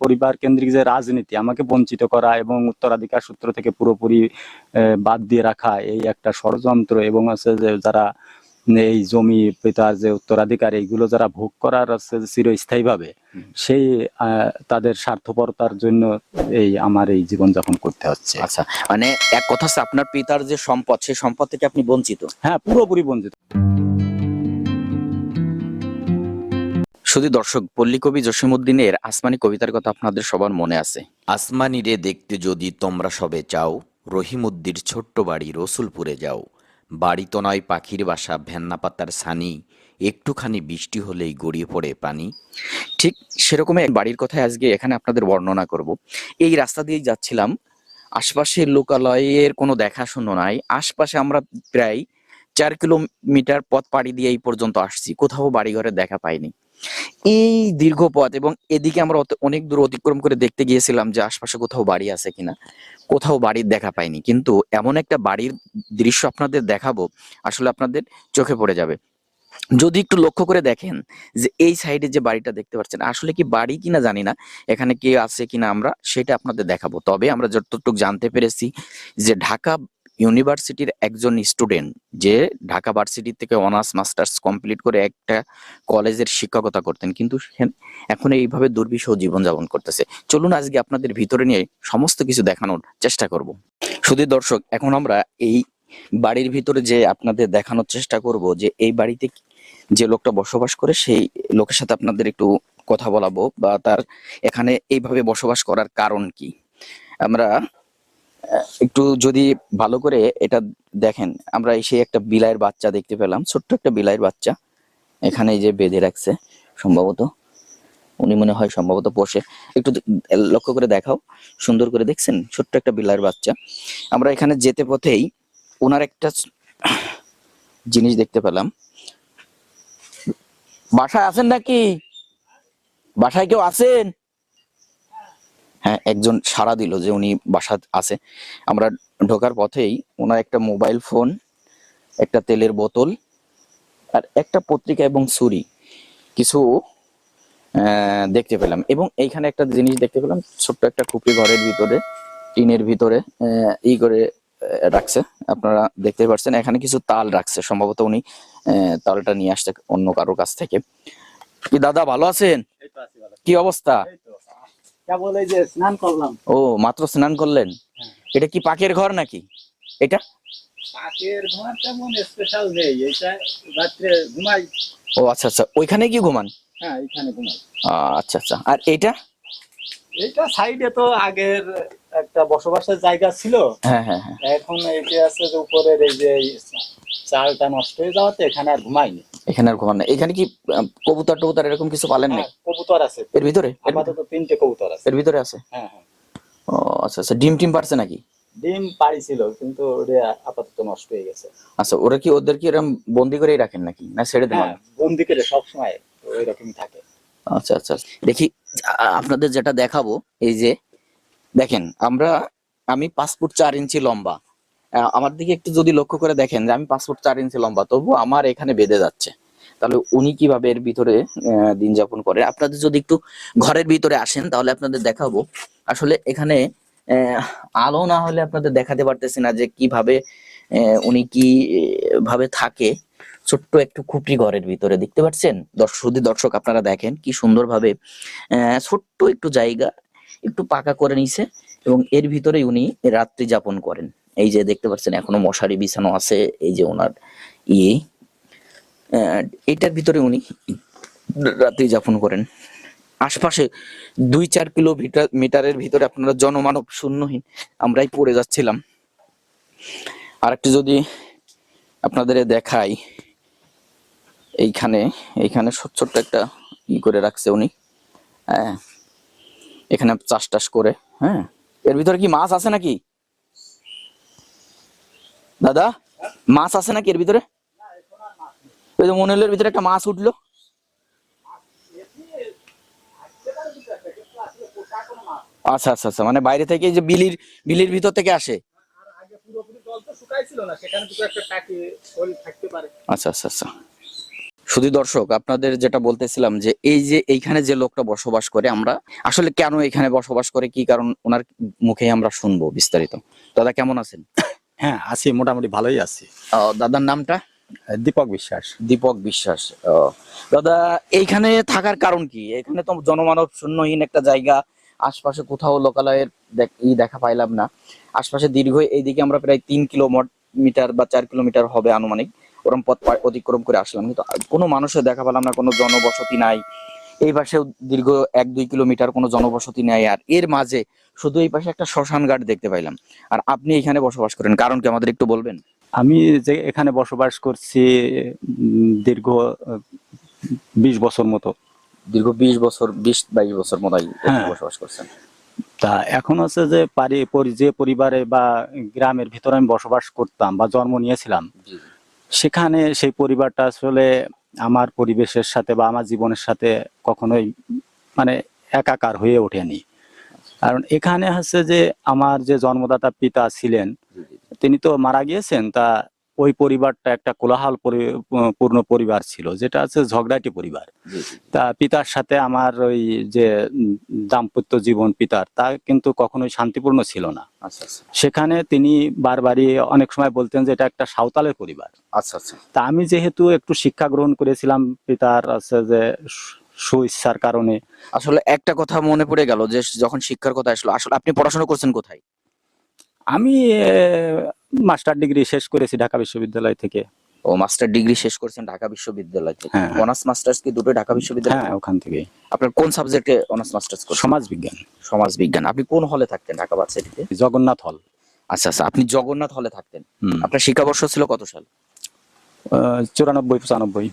পরিবার কেন্দ্রিক যে রাজনীতি আমাকে বঞ্চিত করা এবং উত্তরাধিকার সূত্র থেকে পুরোপুরি বাদ দিয়ে রাখা এই একটা ষড়যন্ত্র এবং আছে যে যারা এই জমি পিতার যে উত্তরাধিকার এইগুলো যারা ভোগ করার আছে চিরস্থায়ীভাবে সেই তাদের স্বার্থপরতার জন্য এই আমার এই জীবনযাপন করতে হচ্ছে। আচ্ছা মানে এক কথা হচ্ছে আপনার পিতার যে সম্পদ সেই সম্পদ থেকে আপনি বঞ্চিত? হ্যাঁ পুরোপুরি বঞ্চিত। শুধু দর্শক পল্লী কবি জসিমুদ্দিনের আসমানি কবিতার কথা আপনাদের সবার মনে আছে। আসমানি রে দেখতে যদি তোমরা সবে চাও রহিমুদ্দির ছোট্ট বাড়ি রসুলপুরে যাও। বাড়ি তো নয় পাখির বাসা ভেন্না পাতার সানি। একটুখানি বৃষ্টি হলেই গড়িয়ে পড়ে পানি। ঠিক সেরকম এক বাড়ির কথাই আজকে এখানে আপনাদের বর্ণনা করব। এই রাস্তা দিয়েই যাচ্ছিলাম। আশপাশের লোকালয়ের কোনো দেখাশুনো নাই। আশপাশে আমরা প্রায় চার কিলোমিটার পথ পাড়ি দিয়ে এই পর্যন্ত আসছি। কোথাও বাড়িঘরের দেখা পাইনি। এই দীর্ঘ পথ এবং এদিকে আমরা অনেক দূর অতিক্রম করে দেখতে গিয়েছিলাম যে আশপাশে কোথাও বাড়ি আছে কিনা। কোথাও বাড়ির দেখা পাইনি। কিন্তু এমন একটা বাড়ির দৃশ্য আপনাদের দেখাবো, আসলে আপনাদের চোখে পড়ে যাবে। যদি একটু লক্ষ্য করে দেখেন যে এই সাইডে যে বাড়িটা দেখতে পাচ্ছেন, আসলে কি বাড়ি কিনা জানি না, এখানে কে আছে কিনা আমরা সেটা আপনাদের দেখাবো। তবে আমরা যতটুকু জানতে পেরেছি যে ঢাকা ইউনিভার্সিটির একজন স্টুডেন্ট যে ঢাকা ভার্সিটি থেকে অনার্স, মাস্টার্স কমপ্লিট করে একটা কলেজের শিক্ষকতা করতেন, কিন্তু এখন এইভাবে দুর্বিষহ জীবনযাপন করতেছে। চলুন আজকে আপনাদের ভিতরে নিয়ে সমস্ত কিছু দেখানোর চেষ্টা করব। শুধু দর্শক, এখন আমরা এই বাড়ির ভিতরে যে আপনাদের দেখানোর চেষ্টা করব যে এই বাড়িতে যে লোকটা বসবাস করে, সেই লোকের সাথে আপনাদের একটু কথা বলাবো বা তার এখানে এইভাবে বসবাস করার কারণ কি? আমরা একটু যদি ভালো করে এটা দেখেন, আমরা এসে একটা বিলাইয়ের বাচ্চা দেখতে পেলাম, ছোট্ট একটা বিলাইয়ের বাচ্চা। এখানে যে বেঁধে রাখছে, সম্ভবত। উনি মনে হয় সম্ভবত পোষে। একটু লক্ষ্য করে দেখাও, সুন্দর করে দেখছেন? ছোট্ট একটা বিলাইয়ের বাচ্চা। আমরা এখানে যেতে পথেই ওনার একটা জিনিস দেখতে পেলাম। বাসায় আছেন নাকি? বাসায় কেউ আছেন? হ্যাঁ একজন সাড়া দিল যে উনি বাসা আছে। আমরা ঢোকার পথেই ওনার একটা মোবাইল ফোন একটা তেলের বোতল আর একটা পত্রিকা এবং ছুরি কিছু দেখতে পেলাম। এবং এইখানে একটা জিনিস দেখতে পেলাম ছোট্ট একটা খুপড়ি ঘরের ভিতরে টিনের ভিতরে ই করে রাখছে। আপনারা দেখতে পাচ্ছেন এখানে কিছু তাল রাখছে। সম্ভবত উনি তালটা নিয়ে আসছে অন্য কারোর কাছ থেকে। কি দাদা ভালো আছেন? কি অবস্থা? কেবল এই যে স্নান করলাম। ও মাত্র স্নান করলেন? এটা কি পাকের ঘর নাকি? এটা? পাকের ঘর তেমন স্পেশাল নেই এইটা রাত্রে ঘুমাই। ও আচ্ছা আচ্ছা ওইখানে কি ঘুমান? হ্যাঁ এখানে ঘুমাই। আচ্ছা আচ্ছা আর এটা? এইটা সাইডে তো আগের একটা বসবাসের জায়গা ছিল। হ্যাঁ হ্যাঁ হ্যাঁ। এখন এই যে আছে যে উপরের এই যে চালটা নষ্ট হয়ে যাওয়াতে এখানে আর ঘুমাইনি। এখানে আর ঘুমান না এখানে কি কবুতর টবুতর এরকম কিছু পালেন না হ্যাঁ, কবুতর আছে। এর ভিতরে? এর- আপাতত তিনটে কবুতর আছে। এর ভিতরে আছে? হ্যাঁ হ্যাঁ। ও আচ্ছা আচ্ছা। ডিম টিম পারছে নাকি? ডিম পাড়িছিল কিন্তু ওটা আপাতত নষ্ট হয়ে গেছে। আচ্ছা ওরা কি ওদের কি এরকম বন্দি করেই রাখেন নাকি? না ছেড়ে দেন? হ্যাঁ বন্দি করে সবসময় ওই রকমই থাকে। আচ্ছা আচ্ছা দেখি আপনাদের যেটা দেখাবো এই যে দেখেন আমরা আমি পাঁচ ফুট চার ইঞ্চি লম্বা। আমার দিকে একটু যদি লক্ষ্য করে দেখেন যে আমি ফুট চার ইঞ্চি লম্বা তবু আমার এখানে বেঁধে যাচ্ছে। তাহলে উনি কীভাবে এর ভিতরে দিন যাপন করে? আপনাদের যদি একটু ঘরের ভিতরে আসেন, তাহলে আপনাদের দেখাবো। আসলে এখানে আলো না হলে আপনাদের দেখাতে পারতেছি না যে কীভাবে উনি কি ভাবে থাকে। ছোট্ট একটু খুপড়ি ঘরের ভিতরে, দেখতে পাচ্ছেন? দর্শক শুধু দর্শক আপনারা দেখেন কি সুন্দরভাবে ছোট্ট একটু জায়গা, একটু পাকা করে নিছে, এবং এর ভিতরেই উনি রাত্রি যাপন করেন। এই যে দেখতে পাচ্ছেন, এখনও মশারি বিছানো আছে, এই যে ওনার ইয়ে। এটার ভিতরে উনি রাত্রি যাপন করেন। আশপাশে দুই চার কিলোমিটার মিটারের ভিতরে আপনারা জনমানব শূন্যহীন আমরাই পড়ে যাচ্ছিলাম। আর একটু যদি আপনাদের দেখাই, এইখানে এইখানে ছোট ছোট্ট একটা ই করে রাখছে উনি। হ্যাঁ এখানে চাষ টাস করে হ্যাঁ। এর ভিতরে কি মাছ আছে নাকি? দাদা, মাছ আছে নাকি এর ভিতরে? ওই যে মনে হলো এর ভিতরে একটা মাছ উঠল। আচ্ছা আচ্ছা আচ্ছা মানে বাইরে থেকে যে বিলির বিলির ভিতর থেকে আসে। আচ্ছা আচ্ছা আচ্ছা। শুধু দর্শক, আপনাদের যেটা বলতেছিলাম যে এই যে এইখানে যে লোকটা বসবাস করে, আমরা আসলে কেন এখানে বসবাস করে, কি কারণ ওনার মুখে আমরা শুনব বিস্তারিত। দাদা, কেমন আছেন? হ্যাঁ আছি মোটামুটি ভালোই আছি। দাদার নামটা? দীপক বিশ্বাস। দীপক বিশ্বাস দাদা এইখানে থাকার কারণ কি? এখানে তো জনমানব শূন্যহীন একটা জায়গা আশপাশে কোথাও লোকালয়ের দেখ- ই দেখা পাইলাম না। আশপাশে দীর্ঘ এইদিকে আমরা প্রায় তিন কিলোমিটার বা চার কিলোমিটার হবে আনুমানিক। ওরম পথ অতিক্রম করে আসলাম। কিন্তু কোনো মানুষের দেখা পেলাম না কোনো জনবসতি নাই। এই পাশেও দীর্ঘ এক দুই কিলোমিটার কোনো জনবসতি নেই আর এর মাঝে শুধু এই পাশে একটা শ্মশান ঘাট দেখতে পাইলাম। আর আপনি এখানে বসবাস করেন কারণ কি আমাদের একটু বলবেন? আমি যে এখানে বসবাস করছি দীর্ঘ বিশ বছর মতো। দীর্ঘ বিশ বছর বিশ বাইশ বছর মতো হ্যাঁ। বসবাস করছেন। তা এখন হচ্ছে যে পারি যে পরিবারে বা গ্রামের ভিতরে আমি বসবাস করতাম বা জন্ম নিয়েছিলাম সেখানে সেই পরিবারটা আসলে আমার পরিবেশের সাথে বা আমার জীবনের সাথে কখনোই মানে একাকার হয়ে ওঠেনি। কারণ এখানে হচ্ছে যে আমার যে জন্মদাতা পিতা ছিলেন তিনি তো মারা গিয়েছেন তা ওই পরিবারটা একটা কোলাহল পরি- পূর্ণ পরিবার ছিল যেটা আছে ঝগড়াটি পরিবার। তা পিতার সাথে আমার ওই যে দাম্পত্য জীবন পিতার তা কিন্তু কখনোই শান্তিপূর্ণ ছিল না। আচ্ছা আচ্ছা। সেখানে তিনি বারবারই অনেক সময় বলতেন যে এটা একটা সাঁওতালের পরিবার। আচ্ছা আচ্ছা। তা আমি যেহেতু একটু শিক্ষা গ্রহণ করেছিলাম পিতার আছে যে সু- সুইচ্ছার কারণে। আসলে একটা কথা মনে পড়ে গেল যে যখন শিক্ষার কথা আসলো আসলে আপনি পড়াশোনা করছেন কোথায়? আমি মাস্টার ডিগ্রি শেষ করেছি ঢাকা বিশ্ববিদ্যালয় থেকে। ও মাস্টার ডিগ্রি শেষ করেছেন ঢাকা বিশ্ববিদ্যালয় থেকে। হ্যাঁ। অনার্স মাস্টার্স কি দুটো ঢাকা বিশ্ববিদ্যালয় হ্যাঁ ওখান থেকে আপনার কোন সাবজেক্টে অনার্স মাস্টার্স করেছেন? সমাজ বিজ্ঞান। সমাজ বিজ্ঞান। আপনি কোন হলে থাকতেন ঢাকা ভার্সিটিতে? জগন্নাথ হল আচ্ছা আচ্ছা আপনি জগন্নাথ হলে থাকতেন। আপনার শিক্ষাবর্ষ ছিল কত সাল? চুরানব্বই পঁচানব্বই।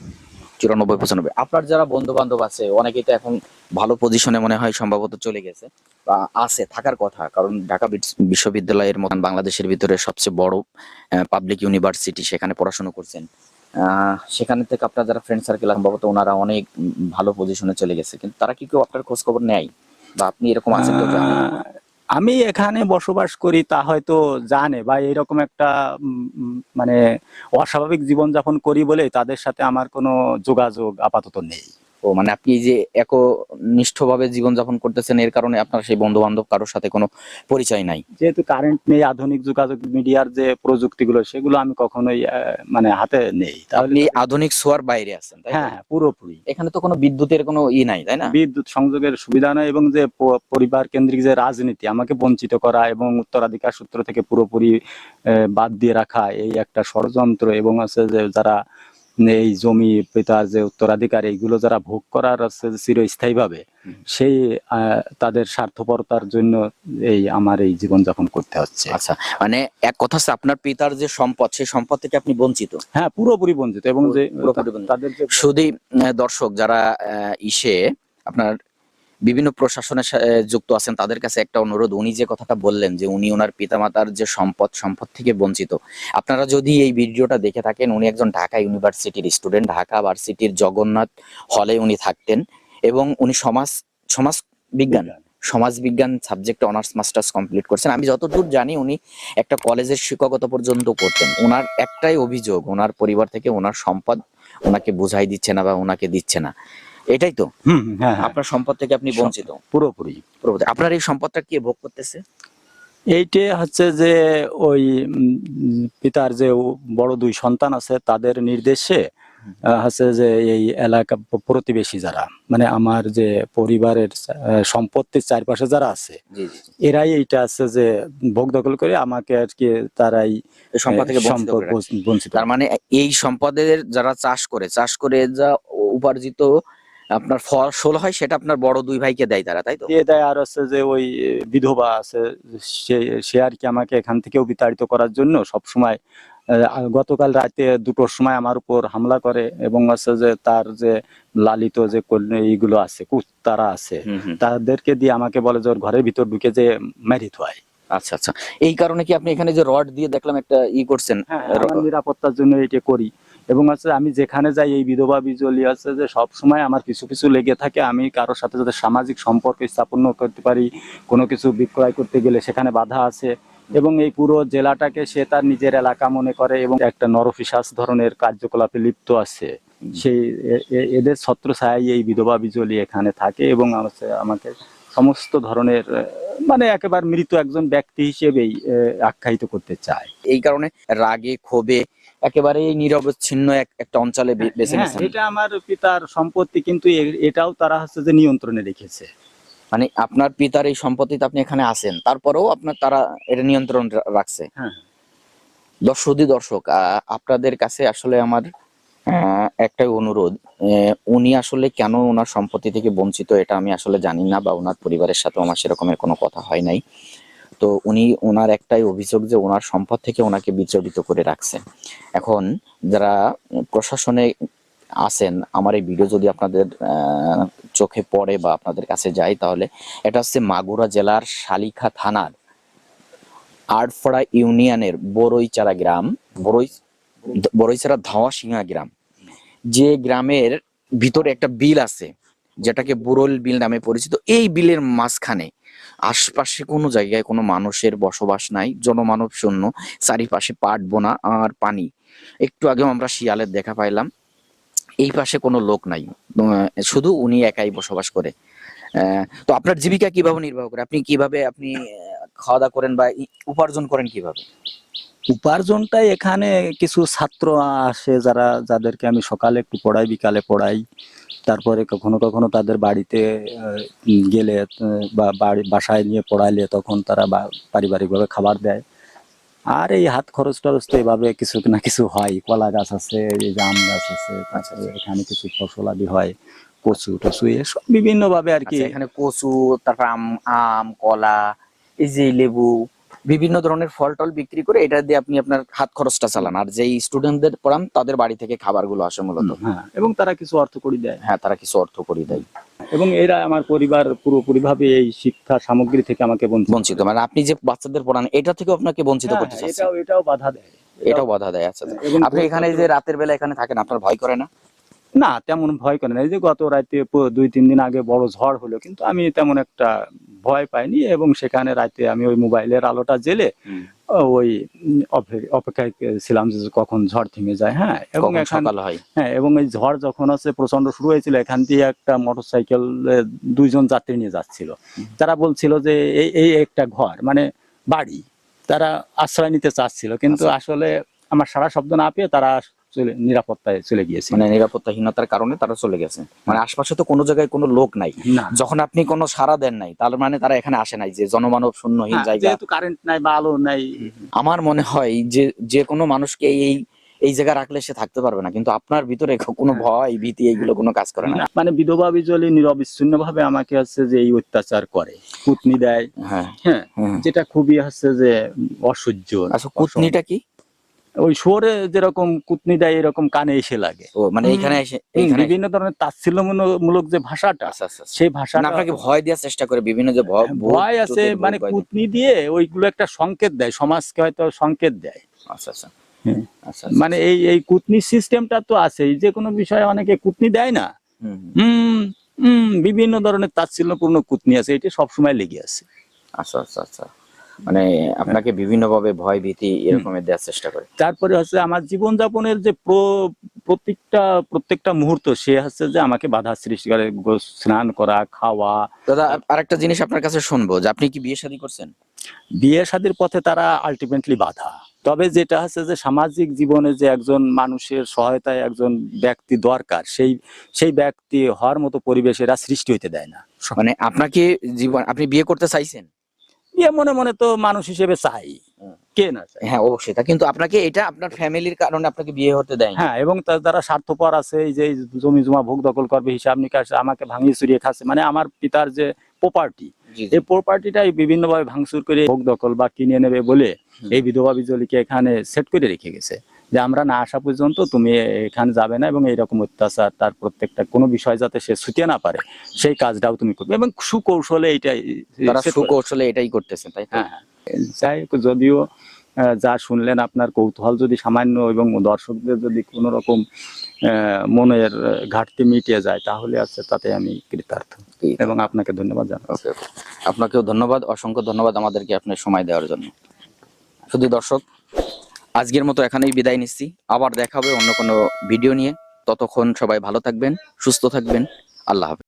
চুরানব্বই পঁচানব্বই আপনার যারা বন্ধু বান্ধব আছে, অনেকেই তো এখন ভালো পজিশনে মনে হয় সম্ভবত চলে গেছে, বা আছে, থাকার কথা, কারণ ঢাকা বিশ্ববিদ্যালয়ের মতন বাংলাদেশের ভিতরে সবচেয়ে বড় পাবলিক ইউনিভার্সিটি সেখানে পড়াশোনা করছেন। সেখানে থেকে আপনার যারা ফ্রেন্ড সার্কেল সম্ভবত ওনারা অনেক ভালো পজিশনে চলে গেছে, কিন্তু তারা কি কেউ আপনার খোঁজ খবর নেয়? বা আপনি এরকম আছেন আমি এখানে বসবাস করি তা হয়তো জানে বা এরকম একটা মানে অস্বাভাবিক জীবনযাপন করি বলে তাদের সাথে আমার কোনো যোগাযোগ আপাতত নেই। ও মানে আপনি যে একনিষ্ঠভাবে জীবনযাপন করতেছেন এর কারণে আপনার সেই বন্ধু বান্ধব কারোর সাথে কোনো পরিচয় নাই? যেহেতু কারেন্ট নেই আধুনিক যোগাযোগ মিডিয়ার যে প্রযুক্তিগুলো সেগুলো আমি কখনোই মানে হাতে নেই। তাহলে আপনি আধুনিক ছোঁয়ার বাইরে আছেন তাই হ্যাঁ হ্যাঁ, পুরোপুরি। এখানে তো কোনো বিদ্যুতের কোনো ই নাই তাই না? বিদ্যুৎ সংযোগের সুবিধা নেই এবং যে পরিবার কেন্দ্রিক যে রাজনীতি আমাকে বঞ্চিত করা এবং উত্তরাধিকার সূত্র থেকে পুরোপুরি বাদ দিয়ে রাখা এই একটা ষড়যন্ত্র এবং আছে যে যারা এই জমি পিতার যে উত্তরাধিকার এইগুলো যারা ভোগ করার আছে চিরস্থায়ী চিরস্থায়ীভাবে সেই তাদের স্বার্থপরতার জন্য এই আমার এই জীবন যাপন করতে হচ্ছে। আচ্ছা মানে এক কথা হচ্ছে আপনার পিতার যে সম্পদ সেই সম্পদ থেকে আপনি বঞ্চিত? হ্যাঁ পুরোপুরি বঞ্চিত এবং যে তাদের যে শুধু দর্শক যারা ইসে আপনার বিভিন্ন প্রশাসনের যুক্ত আছেন তাদের কাছে একটা অনুরোধ। উনি যে কথাটা বললেন যে উনি ওনার পিতামাতার যে সম্পদ সম্পদ থেকে বঞ্চিত। আপনারা যদি এই ভিডিওটা দেখে থাকেন উনি একজন ঢাকা ইউনিভার্সিটির স্টুডেন্ট। ঢাকা ভার্সিটির জগন্নাথ হলে উনি থাকতেন এবং উনি সমাজ সমাজ বিজ্ঞান সমাজ বিজ্ঞান সাবজেক্টে অনার্স মাস্টার্স কমপ্লিট করছেন। আমি যতদূর জানি উনি একটা কলেজের শিক্ষকতা পর্যন্ত করতেন। ওনার একটাই অভিযোগ ওনার পরিবার থেকে ওনার সম্পদ ওনাকে বুঝাই দিচ্ছে না বা ওনাকে দিচ্ছে না। এটাই তো? হুম হ্যাঁ হ্যাঁ, আপনার সম্পদ থেকে আপনি বঞ্চিত? পুরোপুরি। প্রভু। আপনার এই সম্পদটা কে ভোগ করতেছে? এইটে হচ্ছে যে ওই পিতার যে বড় দুই সন্তান আছে তাদের নির্দেশে হচ্ছে যে এই এলাকা প্রতিবেশী যারা মানে আমার যে পরিবারের সম্পত্তির চারপাশে যারা আছে এরাই এইটা আছে যে ভোগ দখল করে আমাকে আর কি তারাই সম্পদ থেকে বঞ্চিত তার মানে এই সম্পদের যারা চাষ করে চাষ করে যা উপার্জিত আপনার ফসল হয় সেটা আপনার বড় দুই ভাইকে দেয় তারা তাই তো? দিয়ে দেয় আর হচ্ছে যে ওই বিধবা আছে সে আর কি আমাকে এখান থেকেও বিতাড়িত করার জন্য সব সময় গতকাল রাতে দুটোর সময় আমার উপর হামলা করে এবং হচ্ছে যে তার যে লালিত যে কল- এইগুলো আছে কুত্তারা আছে। তাদেরকে দিয়ে আমাকে বলে যে ওর ঘরের ভিতর ঢুকে যে মেরিত হয় আচ্ছা আচ্ছা। এই কারণে কি আপনি এখানে যে রড দিয়ে দেখলাম একটা ই করছেন হ্যাঁ নিরাপত্তার জন্য এটা করি। এবং হচ্ছে আমি যেখানে যাই, এই বিধবা বিজলি আছে যে সব সময় আমার কিছু কিছু লেগে থাকে। আমি কারোর সাথে যাতে সামাজিক সম্পর্ক স্থাপন করতে পারি, কোনো কিছু বিক্রয় করতে গেলে সেখানে বাধা আছে। এবং এই পুরো জেলাটাকে সে তার নিজের এলাকা মনে করে এবং একটা নরফিসাস ধরনের কার্যকলাপে লিপ্ত আছে। সেই এদের ছত্র এই বিধবা বিজলি এখানে থাকে এবং হচ্ছে আমাকে সমস্ত ধরনের মানে একেবারে মৃত একজন ব্যক্তি হিসেবেই আখ্যায়িত করতে চায়। এই কারণে রাগে, ক্ষোভে একেবারে নিরবচ্ছিন্ন একটা অঞ্চলে বেছে হ্যাঁ, নিয়েছেন। এটা আমার পিতার সম্পত্তি কিন্তু এটাও তারা হচ্ছে যে নিয়ন্ত্রণে রেখেছে। মানে আপনার পিতার এই সম্পত্তিতে আপনি এখানে আছেন তারপরেও আপনার তারা এটা নিয়ন্ত্রণ রাখছে। হ্যাঁ। দর্শকদি দর্শক আপনাদের কাছে আসলে আমার একটাই অনুরোধ উনি আসলে কেন ওনার সম্পত্তি থেকে বঞ্চিত এটা আমি আসলে জানি না বা ওনার পরিবারের সাথে আমার সেরকমের কোনো কথা হয় নাই। তো উনি ওনার একটাই অভিযোগ যে ওনার সম্পদ থেকে ওনাকে বিচলিত করে রাখছে। এখন যারা প্রশাসনে আছেন, আমার এই ভিডিও যদি আপনাদের চোখে পড়ে বা আপনাদের কাছে যায়, তাহলে এটা হচ্ছে মাগুরা জেলার শালিখা থানার আটফড়া ইউনিয়নের বড়ইচারা গ্রাম, বড়ই, বড়ইচারা ধাওয়া সিংহা গ্রাম। যে গ্রামের ভিতরে একটা বিল আছে, যেটাকে বুরল বিল নামে পরিচিত, এই বিলের মাঝখানে আশপাশে কোনো জায়গায় কোনো মানুষের বসবাস নাই, জনমানব শূন্য, চারিপাশে পাট, বোনা আর পানি। একটু আগেও আমরা শিয়ালের দেখা পাইলাম, এই পাশে কোনো লোক নাই শুধু উনি একাই বসবাস করে। তো আপনার জীবিকা কীভাবে নির্বাহ করে? আপনি কীভাবে, আপনি খাওয়া দাওয়া করেন বা উপার্জন করেন কীভাবে? উপার্জনটাই এখানে কিছু ছাত্র আসে যারা, যাদেরকে আমি সকালে একটু পড়াই, বিকালে পড়াই। তারপরে কখনো কখনো তাদের বাড়িতে গেলে বা বাড়ি বাসায় নিয়ে পড়াইলে তখন তারা পারিবারিকভাবে খাবার দেয়। আর এই হাত খরচ টরচ তো এভাবে কিছু না কিছু হয়। কলা গাছ আছে এই আম গাছ আছে তারপরে এখানে কিছু ফসলাদি হয় কচু টচু এসব বিভিন্নভাবে আর কি আচ্ছা, এখানে কচু তারপর আম আম কলা এই যে লেবু বিভিন্ন ধরনের ফল টল বিক্রি করে এটা দিয়ে আপনি আপনার হাত খরচটা চালান। আর যেই স্টুডেন্টদের পড়ান তাদের বাড়ি থেকে খাবারগুলো আসে মূলত। হ্যাঁ এবং তারা কিছু অর্থ করি দেয়। হ্যাঁ তারা কিছু অর্থ করে দেয়। এবং এরা আমার পরিবার পুরোপুরি ভাবে এই শিক্ষা সামগ্রী থেকে আমাকে বঞ্চিত বঞ্চিত মানে আপনি যে বাচ্চাদের পড়ান এটা থেকে আপনাকে বঞ্চিত হ্যাঁ, করতে চাচ্ছেন এটাও এটাও বাধা দেয়। এটাও বাধা দেয় আচ্ছা আচ্ছা। আপনি এখানে যে রাতের বেলা এখানে থাকেন আপনার ভয় করে না? না তেমন ভয় করে না এই যে গত রাতে দুই তিন দিন আগে বড় ঝড় হলো কিন্তু আমি তেমন একটা ভয় পাইনি এবং সেখানে রাতে আমি ওই মোবাইলের আলোটা জেলে ওই অপেক্ষায় ছিলাম যে কখন ঝড় থেমে যায় হ্যাঁ এবং সকাল হয়? হ্যাঁ এবং এই ঝড় যখন আছে প্রচণ্ড শুরু হয়েছিল এখান দিয়ে একটা মোটরসাইকেল দুইজন যাত্রী নিয়ে যাচ্ছিল। তারা বলছিল যে এই এই একটা ঘর মানে বাড়ি তারা আশ্রয় নিতে চাচ্ছিল কিন্তু আচ্ছা। আসলে আমার সারা শব্দ না পেয়ে তারা চলে নিরাপত্তায় চলে গিয়েছে। মানে নিরাপত্তাহীনতার কারণে তারা চলে গেছে। মানে আশপাশে তো কোনো জায়গায় কোনো লোক নাই। যখন আপনি কোনো সাড়া দেন নাই তার মানে তারা এখানে আসে নাই যে জনমানব শূন্যহীন হ্যাঁ, জায়গা। যেহেতু কারেন্ট নাই বা আলো নাই। আমার মনে হয় যে যে কোনো মানুষকে এই এই জায়গা রাখলে সে থাকতে পারবে না। কিন্তু আপনার ভিতরে কোনো হ্যাঁ। ভয় ভীতি এইগুলো কোনো কাজ করে না। মানে বিধবা বিজলি নিরবিচ্ছিন্ন ভাবে আমাকে হচ্ছে যে এই অত্যাচার করে। কুতনি দেয়। হ্যাঁ। হ্যাঁ হ্যাঁ। যেটা খুবই হচ্ছে যে অসহ্য। আচ্ছা কুতনিটা কি? ওই শোরে যেরকম কুতনি দেয় এরকম কানে এসে লাগে ও মানে হুম। এইখানে এসে বিভিন্ন ধরনের তাচ্ছিল্যমূলক যে ভাষাটা আচ্ছা আচ্ছা আচ্ছা। সেই মানে ভাষাটা আপনাকে ভয় দেওয়ার চেষ্টা করে বিভিন্ন যে ভয় আছে মানে কুতনি দিয়ে ওইগুলো একটা সংকেত দেয় সমাজকে হয়তো সংকেত দেয় আচ্ছা আচ্ছা হ্যাঁ। মানে এই এই কুতনি সিস্টেমটা তো আছেই যে কোনো বিষয়ে অনেকে কুতনি দেয় না হুম, হুম। হুম হুম বিভিন্ন ধরনের তাচ্ছিল্যপূর্ণ কুতনি আছে এটি সবসময় লেগে আছে আচ্ছা আচ্ছা আচ্ছা মানে আপনাকে বিভিন্ন ভাবে ভয় ভীতি এরকমের দেওয়ার চেষ্টা করে। তারপরে হচ্ছে আমার জীবনযাপনের যে প্রত্যেকটা প্রত্যেকটা মুহূর্ত সে হচ্ছে যে আমাকে বাধা সৃষ্টি করে। স্নান করা খাওয়া। দাদা আরেকটা জিনিস আপনার কাছে শুনব যে আপনি কি বিয়ে শাদী করছেন? বিয়ে শাদীর পথে তারা আলটিমেটলি বাধা। তবে যেটা হচ্ছে যে সামাজিক জীবনে যে একজন মানুষের সহায়তায় একজন ব্যক্তি দরকার সেই সেই ব্যক্তি হওয়ার মতো পরিবেশ এরা সৃষ্টি হইতে দেয় না। মানে আপনাকে জীবন আপনি বিয়ে করতে চাইছেন? বিয়ে মনে মনে তো মানুষ হিসেবে চাই। কে না চাই হ্যাঁ অবশ্যই। তা কিন্তু আপনাকে এটা আপনার ফ্যামিলির কারণে আপনাকে বিয়ে হতে দেয় হ্যাঁ এবং স্বার্থপর আছে এই যে জমি জমা ভোগ দখল করবে হিসাব নিকাশ আমাকে ভাঙিয়ে চুরিয়ে খাচ্ছে মানে আমার পিতার যে প্রপার্টি এই প্রপার্টিটাই বিভিন্নভাবে ভাঙচুর করে ভোগ দখল বা কিনে নেবে বলে এই বিধবা বিজলিকে এখানে সেট করে রেখে গেছে। যে আমরা না আসা পর্যন্ত তুমি এখানে যাবে না এবং এইরকম অত্যাচার তার প্রত্যেকটা কোনো বিষয় যাতে সে ছুটিয়ে না পারে সেই কাজটাও তুমি করবে এবং সুকৌশলে করে- সুকৌশলে এটাই করতেছে তাই হ্যাঁ হ্যাঁ। যাই হোক যদিও যা শুনলেন আপনার কৌতূহল যদি সামান্য এবং দর্শকদের যদি কোনো রকম আহ, মনের ঘাটতি মিটিয়ে যায় তাহলে আছে তাতে আমি কৃতার্থ। এবং আপনাকে ধন্যবাদ জানাচ্ছি। আপনাকেও ধন্যবাদ অসংখ্য ধন্যবাদ আমাদেরকে আপনার সময় দেওয়ার জন্য। শুধু দর্শক আজকের মতো এখানেই বিদায় নিচ্ছি। আবার দেখাবে অন্য কোনো ভিডিও নিয়ে। ততক্ষণ সবাই ভালো থাকবেন, সুস্থ থাকবেন। আল্লাহ হাফেজ।